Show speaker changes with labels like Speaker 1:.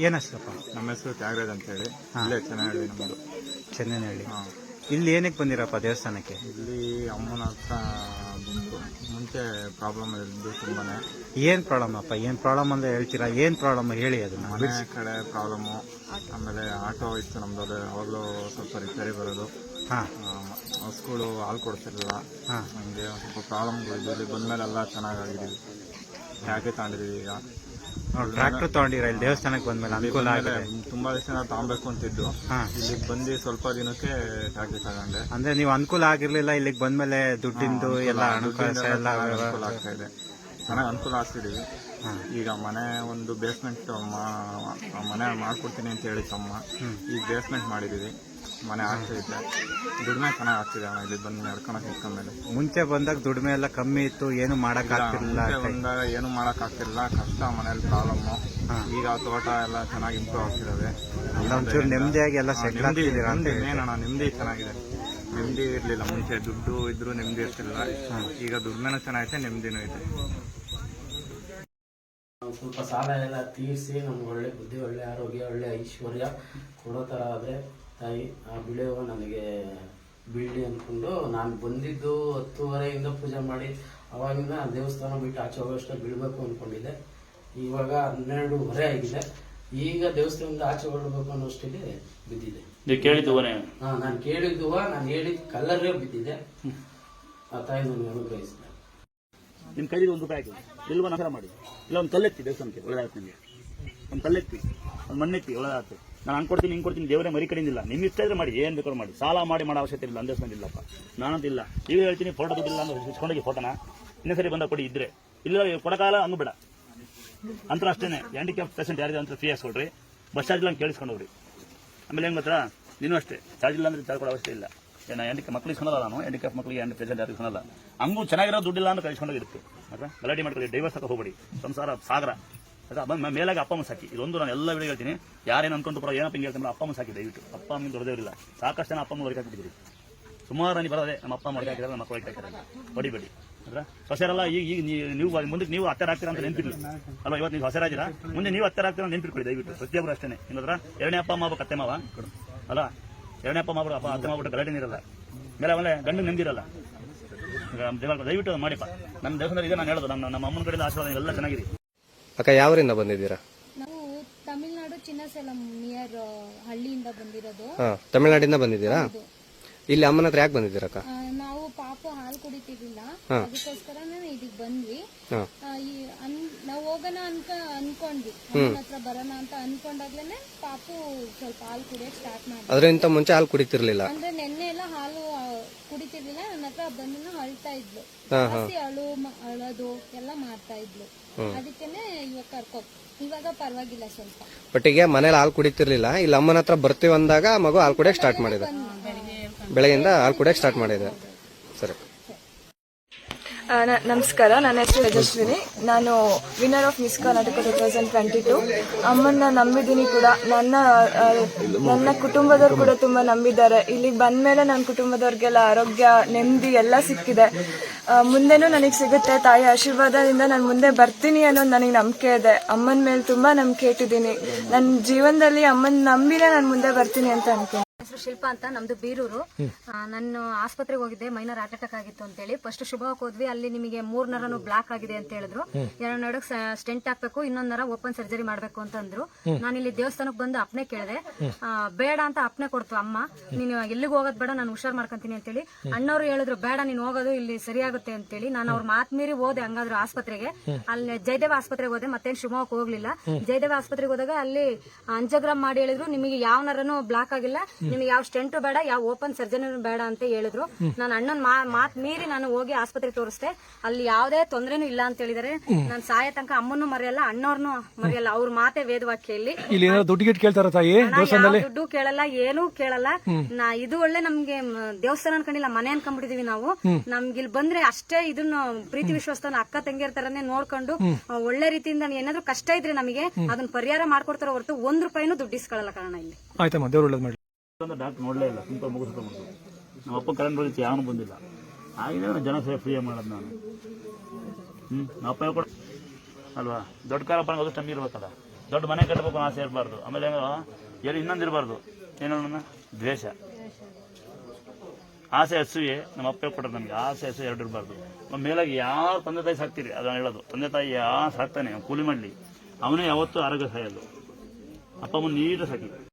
Speaker 1: ಏನ್ ಹೆಸರಪ್ಪ
Speaker 2: ನಮ್ಮ ಹೆಸರು ತ್ಯಾಗರಾಜ್ ಅಂತ ಹೇಳಿ ಇಲ್ಲೇ ಚೆನ್ನಾಗಿ ನಮ್ಮದು ಚೆನ್ನಹಳ್ಳಿ.
Speaker 1: ಇಲ್ಲಿ ಏನಕ್ಕೆ ಬಂದಿರಪ್ಪ ದೇವಸ್ಥಾನಕ್ಕೆ?
Speaker 2: ಇಲ್ಲಿ ಅಮ್ಮನ ಹತ್ರ ಬಂದು ಮುಂಚೆ ಪ್ರಾಬ್ಲಮ್ ಇದ್ದು ತುಂಬಾ
Speaker 1: ಏನು ಪ್ರಾಬ್ಲಮ್ ಅಪ್ಪ? ಏನು ಪ್ರಾಬ್ಲಮ್ ಅಂತ ಹೇಳ್ತೀರಾ? ಏನು ಪ್ರಾಬ್ಲಮ್ ಹೇಳಿ ಅದು
Speaker 2: ಮನೆ ಕಡೆ ಪ್ರಾಬ್ಲಮ್ಮು ಆಮೇಲೆ ಆಟೋ ಇತ್ತು ನಮ್ದು ಅದು ಅವಾಗಲೂ ಸ್ವಲ್ಪ ರಿಪೇರಿ ಬರೋದು.
Speaker 1: ಹಾ.
Speaker 2: ಹಸ್ಗಳು ಹಾಲು ಕೊಡ್ತಿರಲಿಲ್ಲ
Speaker 1: ಹಾಂ.
Speaker 2: ಹಂಗೆ ಸ್ವಲ್ಪ ಪ್ರಾಬ್ಲಮ್ಗಳಿದ್ದು ಇಲ್ಲಿ ಬಂದ್ಮೇಲೆ ಎಲ್ಲ ಚೆನ್ನಾಗಿದ್ದೀವಿ ಯಾಕೆ ತಗೊಂಡಿದ್ದೀವಿ ಈಗ?
Speaker 1: ಟ್ರ್ಯಾಕ್ಟರ್ ತಗೊಂಡಿರ? ಇಲ್ಲಿ ದೇವಸ್ಥಾನಕ್ಕೆ ಬಂದ್ಮೇಲೆ ಅನುಕೂಲ ಆಗಿದೆ.
Speaker 2: ತುಂಬಾ ದಿವಸ ತಗೊಬೇಕು ಅಂತಿದ್ದು ಇಲ್ಲಿಗೆ ಬಂದು ಸ್ವಲ್ಪ ದಿನಕ್ಕೆ ಟ್ರ್ಯಾಕ್ಟರ್ ತಗೊಂಡೆ.
Speaker 1: ಅಂದ್ರೆ ನೀವು ಅನುಕೂಲ ಆಗಿರ್ಲಿಲ್ಲ ಇಲ್ಲಿಗೆ ಬಂದ್ಮೇಲೆ ದುಡ್ಡಿಂದು ಎಲ್ಲ ಹಣಕಾಸು ಎಲ್ಲ
Speaker 2: ಅನುಕೂಲ ಆಗ್ತಾ ಇದೆ. ಚೆನ್ನಾಗಿ ಅನುಕೂಲ
Speaker 1: ಆಗ್ತಿದ್ದೀವಿ
Speaker 2: ಈಗ ಮನೆ ಒಂದು ಬೇಸ್ಮೆಂಟ್ ಮನೆ ಮಾಡ್ಕೊಡ್ತೀನಿ ಅಂತ ಹೇಳಿ ತಮ್ಮ. ಈಗ ಬೇಸ್ಮೆಂಟ್ ಮಾಡಿದೀವಿ. ಮನೆ ಆಗ್ತಿದ್ದೆ ದುಡಿಮೆ ಚೆನ್ನಾಗಿ ಆಗ್ತಿದೆ ಅಣ್ಣ ಇಲ್ಲಿ ಬಂದು ನಡ್ಕೊಳಕ್ ನಿಂತ್ಕೊಂಡ್ಮೇಲೆ.
Speaker 1: ಮುಂಚೆ ಬಂದಾಗ ದುಡಿಮೆ ಎಲ್ಲ ಕಮ್ಮಿ ಇತ್ತು ಏನು ಮಾಡಕ್ ಆಗ್ತಿರ್ಲಿಲ್ಲ
Speaker 2: ಮುಂಚೆ ಬಂದಾಗ ಏನು ಮಾಡಕ್ ಆಗ್ತಿರ್ಲಿಲ್ಲ ಕಷ್ಟ ಮನೇಲಿ ಪ್ರಾಬ್ಲಮ್ಮು ಈಗ ತೋಟ ಎಲ್ಲ ಚೆನ್ನಾಗಿ ಇಂಪ್ರೂವ್ ಆಗ್ತಿದಾವೆ.
Speaker 1: ಎಲ್ಲ ಒಂಚೂರು ನೆಮ್ಮದಿಯಾಗಿ ಎಲ್ಲ ಸೆಟ್ಲ್ ಆಗ್ತಿದ್ದೀರಾ ಅಂತ
Speaker 2: ನೆಮ್ಮದಿ ಅಣ್ಣ ನೆಮ್ಮದಿ ಚೆನ್ನಾಗಿದೆ. ನೆಮ್ಮದಿ ಇರಲಿಲ್ಲ ಮುಂಚೆ ದುಡ್ಡು ಇದ್ರು ನೆಮ್ಮದಿ ಇರ್ತಿಲ್ಲ ಈಗ ದುಡ್ಮೆನೂ ಚೆನ್ನಾಗೈತೆ ನೆಮ್ಮದಿನೂ ಐತೆ
Speaker 3: ನಾವು ಸ್ವಲ್ಪ ಸಾಲ ಎಲ್ಲ ತೀರಿಸಿ ನಮ್ಗೆ ಒಳ್ಳೆ ಬುದ್ಧಿ ಒಳ್ಳೆ ಆರೋಗ್ಯ ಒಳ್ಳೆ ಐಶ್ವರ್ಯ ಕೊಡೋ ಥರ ಆದರೆ ತಾಯಿ ಆ ಬಿಳೆವು ನನಗೆ ಬೀಳಲಿ ಅಂದ್ಕೊಂಡು ನಾನು ಬಂದಿದ್ದು ಹತ್ತುವರೆಯಿಂದ ಪೂಜೆ ಮಾಡಿ ಅವಾಗಿಂದ ದೇವಸ್ಥಾನ ಬಿಟ್ಟು ಆಚೆ ಹೋಗೋಷ್ಟು ಬೀಳಬೇಕು ಅಂದ್ಕೊಂಡಿದ್ದೆ ಇವಾಗ ಹನ್ನೆರಡೂವರೆ ಆಗಿದೆ. ಈಗ ದೇವಸ್ಥಾನದಿಂದ ಆಚೆ ಹೊರಡಬೇಕು ಅನ್ನೋಷ್ಟಿಗೆ ಬಿದ್ದಿದೆ. ಹಾ ನಾನು ಕೇಳಿದ್ದುವ ನಾನು ಹೇಳಿದ ಕಲ್ಲರೇ ಬಿದ್ದಿದೆ. ಆ ತಾಯಿ ನನಗೆ ಅನುಗ್ರಹಿಸಿದೆ
Speaker 4: ನಿಮ್ಮ ಕೈಲಿ ಒಂದು ರೂಪಾಯಿ ಹಾಕಿ ಇಲ್ವ? ನಮಸ್ಕಾರ ಮಾಡಿ. ಇಲ್ಲ ಒಂದು ಕಲ್ಲೆತ್ತಿ ದೇವಸ್ಥಾನಕ್ಕೆ ಒಳ್ಳೆದಾಗ್ತದೆ ನಿಮಗೆ. ಒಂದು ಕಲ್ಲೆತ್ತಿ ಒಂದು ಮಣ್ಣೆತ್ತಿ ಒಳ್ಳೆದಾಗ್ತದೆ ನಾನು ಅನ್ಕೊಡ್ತೀನಿ, ಹಿಂಗೆ ಕೊಡ್ತೀನಿ, ದೇವರೇ ಮರಿ ಇಲ್ಲ ನಿಮ್ಮ ಇಷ್ಟ ಇದ್ರೆ ಮಾಡಿ, ಏನು ಬೇಕಾದ್ರೂ ಮಾಡಿ. ಸಾಲ ಮಾಡಿ ಮಾಡೋ ಅವಶ್ಯಕತೆ ಇಲ್ಲ ಅಂದೇಸ್ಕೊಂಡು ಇಲ್ಲಪ್ಪ. ನಾನಂತಿಲ್ಲ. ಈಗ ಹೇಳ್ತೀನಿ ಫೋಟೋ ದುಡ್ಡಿಲ್ಲ ಅಂದ್ರೆ ಇಸ್ಕೊಂಡೋಗಿ ಫೋಟೋನ ಇನ್ನೇ ಸರಿ ಬಂದ ಕೊಡಿ, ಇದ್ರೆ. ಇಲ್ಲ ಕೊಡಕಾಲ ಹಂಗೂ ಬೇಡ. ಅಂತ ಅಷ್ಟೇನೆ. ಹ್ಯಾಂಡಿಕ್ಯಾಪ್ ಪೇಷಂಟ್ ಯಾರಿದೆ ಅಂತ ಫ್ರೀ ಹಾಕ್ಸ್ಕೊಳ್ರಿ ಬಸ್ ಚಾರ್ಜ್ ಇಲ್ಲ ಕೇಳಿಸ್ಕೊಂಡು ಹೋಗ್ರಿ. ಆಮೇಲೆ ಹೆಂಗ್ ಗೊತ್ತಾ? ನೀನು ಅಷ್ಟೇ. ಚಾರ್ಜ್ ಇಲ್ಲ ಅಂದ್ರೆ ಚಾರ್ಜ್ ಕೊಡೋ ಅವಶ್ಯಕತೆ ಇಲ್ಲ. ಏನ ಹ್ಯಾಂಡಿಕ್ಯಾಪ್ ಮಕ್ಳಿಗೆ ಇಸ್ಕೊಳಲ್ಲ ನಾನು. ಹ್ಯಾಂಡಿಕ್ಯಾಪ್ ಮಕ್ಕಳಿಗೆ ಹ್ಯಾಂಡ್ ಪೇಷಂಟ್ ಯಾರಿಗೆ ಇಸ್ಕೊಳಲ್ಲ ಹಂಗೂ ಚೆನ್ನಾಗಿರೋ ದುಡ್ಡಿಲ್ಲ ಅಂತ ಕಳಿಸ್ಕೊಂಡೋಗಿರುತ್ತೆ ಮತ್ತೆ ಗಲಾಟೆ ಮಾಡ್ಕೊಳ್ಳಿ ಡೈವರ್ಸ್ ಹಾಕೋ ಹೋಗ್ಬೇಡಿ. ಸಂಸಾರ ಸಾಗರ. ಆಯ್ತಾ? ಮೇಲಾಗಿ ಅಪ್ಪ ಅಮ್ಮ ಸಾಕಿ. ಇದೊಂದು ನಾನು ಎಲ್ಲ ವಿಡಿಯೋ ಹೇಳ್ತೀನಿ. ಯಾರೇನು ಅನ್ಕೊಂಡು ಬರೋ ಏನಪ್ಪ ಹಿಂಗೆ ಹೇಳ್ತಾರೆ ಅಪ್ಪ ಅಮ್ಮ ಸಾಕಿ ದಯವಿಟ್ಟು ಅಪ್ಪ ಅಮ್ಮ ಸಾಕಷ್ಟು ಜನ ಅಪ್ಪ ಅಮ್ಮ ಹೊರಗೆ ಸುಮಾರು ನೀವು ಬರೋದೆ ನಮ್ಮ ಅಪ್ಪ ಅಮ್ಮ ಹೊರಗೆ ಹಾಕಿದ್ರೆ ನಮ್ಮ ಮಕ್ಕಳು ಹೊರಗೆ ಹಾಕಿದ್ದಾರೆ ಅಂದ್ರೆ ಹೊಸರಲ್ಲ ಈಗ ಈಗ ನೀವು- ಮುಂದಕ್ಕೆ ನೀವು ಹತ್ತಿರ ಆಗ್ತೀರಾ ಅಂತ ನೆನಪಿಲ್ಲ ಅಲ್ವಾ? ಇವತ್ತು ನೀವು ಹೊಸರಾಜಿರ ಮುಂದೆ ನೀವು ಹತ್ತಿರ ಆಗ್ತೀರಾ ಅಂತ ನೆನ್ಪಿಟ್ಕೊಳ್ಳಿ ದಯವಿಟ್ಟು. ಪ್ರತಿಯೊಬ್ಬರು ಅಷ್ಟೇ ಇನ್ನೋದ್ರ ಎರಡನೇ ಅಪ್ಪ ಅಮ್ಮ ಕತ್ತೆ ಮಾವ. ಅಲ್ಲ? ಎರಡನೇ ಅಪ್ಪ ಅಮ್ಮ ಅಪ್ಪ ಅತ್ತೆ ಮಾಡ್ಬಿಟ್ಟು ಗಲಾಟೆ ಇರಲ್ಲ. ಮೇಲೆ ಆಮೇಲೆ ಗಂಡು ದೇವ- ದಯವಿಟ್ಟು ಮಾಡಿಪ್ಪ. ನಮ್ಮ ದೇವಸ್ಥಾನ ಇದೆ, ನಾನು ಹೇಳೋದು. ನಮ್ಮ ನಮ್ಮ ಅಮ್ಮನ ಕಡೆಯಿಂದ ಆಶೀರ್ವಾದ ಎಲ್ಲ ಚೆನ್ನಾಗಿರಿ.
Speaker 5: ಅಕ್ಕ ಯಾವರಿಂದ ಬಂದಿದ್ದೀರಾ?
Speaker 6: ನಾವು ತಮಿಳ್ನಾಡು ಚಿನ್ನಸೇಲಂ ನಿಯರ್ ಹಳ್ಳಿಯಿಂದ ಬಂದಿರೋದು.
Speaker 5: ಹಾ ತಮಿಳ್ನಾಡಿಂದ ಬಂದಿದ್ದೀರಾ? ಇಲ್ಲಿ ಅಮ್ಮನ ಹತ್ರ ಯಾಕೆ ಬಂದಿದ್ದೀರ ಅಕ್ಕ
Speaker 6: ಆ, ನಾವು ಪಾಪ ಹಾಲು ಕುಡಿತಿರ್ಲಿಲ್ಲ.
Speaker 5: ಹಾ.
Speaker 6: ಅದಕ್ಕೋಸ್ಕರನೇ ಇದಕ್ ಬಂದ್ವಿ.
Speaker 5: ಹಾ.
Speaker 6: ಆ, ಈ ಅನ್- ನಾವು ಹೋಗೋಣ ಅಂತ ಅನ್ಕೊಂಡ್ವಿ. ಅಮ್ಮನ ಹತ್ರ ಬರೋಣ ಅಂತ ಅನ್ಕೊಂಡಾಗ್ಲೇನೆ ಪಾಪು ಸ್ವಲ್ಪ ಹಾಲು ಕುಡಿಯಕ್ ಸ್ಟಾರ್ಟ್ ಮಾಡಿ
Speaker 5: ಅದರಿಂದ ಮುಂಚೆ ಹಾಲು ಕುಡಿತಿರ್ಲಿಲ್ಲ.
Speaker 6: ಅಂದ್ರೆ ನೆನ್ನೆ ಎಲ್ಲ ಹಾಲು ಆ, ಕುಡಿತಿರ್ಲಿಲ್ಲ. ನನ್ನ ಹತ್ರ ಬಂದು ಅಳ್ತಾ ಇದ್ಲು.
Speaker 5: ಹಾ,
Speaker 6: ಜಾಸ್ತಿ ಅಳು ಮ- ಅಳೋದು ಎಲ್ಲ ಮಾಡ್ತಾ ಇದ್ಲು. ಅದಕ್ಕೇನೆ ಇವಾಗ ಕರ್ಕೊ ಇವಾಗ ಪರವಾಗಿಲ್ಲ ಸ್ವಲ್ಪ.
Speaker 5: ಬಟ್ ಈಗ ಮನೇಲಿ ಹಾಲು ಕುಡಿತಿರ್ಲಿಲ್ಲ. ಇಲ್ಲಿ ಅಮ್ಮನ ಹತ್ರ ಬರ್ತೀವಿ ಅಂದಾಗ ಮಗು ಹಾಲು ಕುಡಿಯಕ್ಕೆ ಸ್ಟಾರ್ಟ್ ಮಾಡಿದೆ. ಬೆಳಗ್ಗೆಯಿಂದ ಹಾಲು ಕುಡಿಯಕ್ ಸ್ಟಾರ್ಟ್ ಮಾಡಿದೆ. ಸರಿ.
Speaker 7: ನಮಸ್ಕಾರ, ನನ್ನ ಹೆಸರು ಯಶಸ್ವಿನಿ ನಾನು winner of miss Karnataka two thousand twenty two ಅಮ್ಮನ್ನ ನಂಬಿದ್ದೀನಿ ಕೂಡ. ನನ್ನ ನನ್ನ ಕುಟುಂಬದವ್ರು ಕೂಡ ತುಂಬಾ ನಂಬಿದ್ದಾರೆ. ಇಲ್ಲಿಗೆ ಬಂದ್ಮೇಲೆ ನನ್ನ ಕುಟುಂಬದವ್ರಿಗೆಲ್ಲ ಆರೋಗ್ಯ, ನೆಮ್ಮದಿ ಎಲ್ಲ ಸಿಕ್ಕಿದೆ. ಮುಂದೆನೂ ನನಗೆ ಸಿಗುತ್ತೆ. ತಾಯಿ ಆಶೀರ್ವಾದದಿಂದ ನಾನು ಮುಂದೆ ಬರ್ತೀನಿ ಅನ್ನೋದು ನನಗೆ ನಂಬಿಕೆ ಇದೆ. ಅಮ್ಮನ ಮೇಲೆ ತುಂಬಾ ನಂಬಿಕೆ ಇಟ್ಟಿದ್ದೀನಿ. ನನ್ನ ಜೀವನದಲ್ಲಿ ಅಮ್ಮನ ನಂಬಿನೇ ನಾನು ಮುಂದೆ ಬರ್ತೀನಿ ಅಂತ ಅನ್ತೀನಿ
Speaker 8: ಹೆಸರು ಶಿಲ್ಪ ಅಂತ ನಮ್ದು ಬೀರೂರು. ನನ್ನ ನಾನು ಆಸ್ಪತ್ರೆಗೆ ಹೋಗಿದ್ದೆ ಮೈನರ್ ಹಾರ್ಟ್ ಅಟ್ಯಾಕ್ ಆಗಿತ್ತು ಅಂತ ಹೇಳಿ ಫಸ್ಟ್ ಶುಭಕ್ಕೆ ಹೋದ್ವಿ ಅಲ್ಲಿ ನಿಮಗೆ ಮೂರ್ ನರನು ಬ್ಲಾಕ್ ಆಗಿದೆ ಅಂತ ಹೇಳಿದ್ರು. ಎರಡು ನಡಕ್ ಸ್ಟೆಂಟ್ ಹಾಕ್ಬೇಕು ಇನ್ನೊಂದ್ ನರ ಓಪನ್ ಸರ್ಜರಿ ಮಾಡ್ಬೇಕು ಅಂತ ಅಂದ್ರು. ನಾನು ಇಲ್ಲಿ ದೇವಸ್ಥಾನಕ್ಕೆ ಬಂದು ಅಪ್ನೆ ಕೇಳಿದೆ. ಬೇಡ ಅಂತ ಅಪ್ನೆ ಕೊಡ್ತು ಅಮ್ಮ. ನೀನು ಎಲ್ಲಿಗೆ ಹೋಗೋದ್ ಬೇಡ ನಾನು ಹುಷಾರ್ ಮಾಡ್ಕೊಂತೀನಿ ಅಂತೇಳಿ. ಅಣ್ಣವ್ರು ಹೇಳಿದ್ರು ಬೇಡ ನೀನು ಹೋಗೋದು ಇಲ್ಲಿ ಸರಿಯಾಗುತ್ತೆ ಅಂತೇಳಿ. ನಾನು ಅವ್ರ ಮಾತ್ ಮೀರಿ ಹೋದೆ ಹಂಗಾದ್ರು ಆಸ್ಪತ್ರೆಗೆ. ಅಲ್ಲಿ ಜಯದೇವ ಆಸ್ಪತ್ರೆಗೆ ಹೋದೆ ಮತ್ತೇನ್ ಶುಭಕ್ಕೆ ಹೋಗ್ಲಿಲ್ಲ. ಜಯದೇವ ಆಸ್ಪತ್ರೆಗೆ ಹೋದಾಗ ಅಲ್ಲಿ ಅಂಜಗ್ರಾಮ್ ಮಾಡಿ ಹೇಳಿದ್ರು ನಿಮಗೆ ಯಾವ ನರನು ಬ್ಲಾಕ್ ಆಗಿಲ್ಲ ನಿಮಗೆ ಯಾವ ಸ್ಟೆಂಟ್ ಬೇಡ ಯಾವ ಓಪನ್ ಸರ್ಜರಿ ಬೇಡ ಅಂತ ಹೇಳಿದ್ರು. ನಾನು ಅಣ್ಣನ್ ಮಾತ್ ಮೀರಿ ನಾನು ಹೋಗಿ ಆಸ್ಪತ್ರೆ ತೋರಿಸ್ದೆ. ಅಲ್ಲಿ ಯಾವುದೇ ತೊಂದ್ರೆನೂ ಇಲ್ಲ ಅಂತ ಹೇಳಿದಾರೆ. ನಾನು ಸಾಯ ತನಕ ಅಮ್ಮನ್ನು ಮರೆಯಲ್ಲ ಅಣ್ಣವ್ರನ್ನು ಮರೆಯಲ್ಲ ಅವ್ರ ಮಾತೆ ವೇದವಾಕ್ಯಲ್ಲಿ ಇಲ್ಲಿ
Speaker 9: ದುಡ್ಡು ಕೇಳ್ತಾರ ತಾಯಿ
Speaker 8: ದುಡ್ಡು ಕೇಳಲ್ಲ ಏನೂ ಕೇಳಲ್ಲ. ನಾ ಇದು ಒಳ್ಳೆ ನಮ್ಗೆ ದೇವಸ್ಥಾನ ಅನ್ಕೊಂಡಿಲ್ಲ ಮನೆ ಅನ್ಕೊಂಡ್ಬಿಟ್ಟಿದೀವಿ ನಾವು. ನಮ್ಗೆ ಇಲ್ಲಿ ಬಂದ್ರೆ ಅಷ್ಟೇ ಇದನ್ನ ಪ್ರೀತಿ ವಿಶ್ವಾಸನ ಅಕ್ಕ ತಂಗಿಯರ್ ತರನೇ ನೋಡ್ಕೊಂಡು ಒಳ್ಳೆ ರೀತಿಯಿಂದ ಏನಾದ್ರು ಕಷ್ಟ ಇದ್ರೆ ನಮಗೆ ಅದನ್ನ ಪರಿಹಾರ ಮಾಡ್ಕೊಡ್ತಾರ ಹೊರತು ಒಂದ್ ರೂಪಾಯಿನೂ ದುಡ್ಡಿಸ್ಕೊಳ್ಳಲ್ಲ ಕಾರಣ ಇಲ್ಲಿ.
Speaker 9: ಆಯ್ತಮ್ಮ ದೇವ್ರ ಒಳ್ಳೇದು ಮಾಡಿ
Speaker 4: ಡಾಕ್ಟರ್ ನೋಡಲೇ ಇಲ್ಲ ಸಿಂಪಲ್ ಮುಗಿಸ್ಕೊಂಡು ಬಂದು ನಮ್ಮ ಅಪ್ಪ ಕರೆಂಟ್ ಬರೀತಿ ಯಾವನು ಬಂದಿಲ್ಲ. ಆಗಿದೆ ಜನ ಸೇವೆ ಫ್ರೀ ಮಾಡೋದು ನಾನು. ಹ್ಞೂ ನಮ್ಮ ಅಪ್ಪ ಕೂಡ ಅಲ್ವಾ? ದೊಡ್ಡ ಅದಷ್ಟು ನಮ್ಗೆ ಇರ್ಬೇಕಲ್ಲ. ದೊಡ್ಡ ಮನೆ ಕಟ್ಟಬೇಕು ಆಸೆ ಇರಬಾರ್ದು. ಆಮೇಲೆ ಏನು ಇನ್ನೊಂದು ಇರಬಾರ್ದು. ಏನೋ ದ್ವೇಷ. ಆಸೆ ಹಸುವೆ ನಮ್ಮ ಅಪ್ಪ ಕೊಟ್ಟರು ನನಗೆ, ಆಸೆ ಹಸು ಎರಡು ಇರಬಾರ್ದು. ನಮ್ಮ ಮೇಲಾಗಿ ಯಾರು ತಂದೆ ತಾಯಿ ಸಾಕ್ತೀರಿ? ಅದನ್ನು ಹೇಳೋದು. ತಂದೆ ತಾಯಿ ಯಾರು ಸಾಕ್ತಾನೆ? ಕೂಲಿ ಮಾಡಲಿ. ಅವನೇ ಯಾವತ್ತೂ ಆರೋಗ್ಯ ಸಾಯೋದು ಅಪ್ಪ ಅಮ್ಮನ ನೀರು ಸಾಕಿ.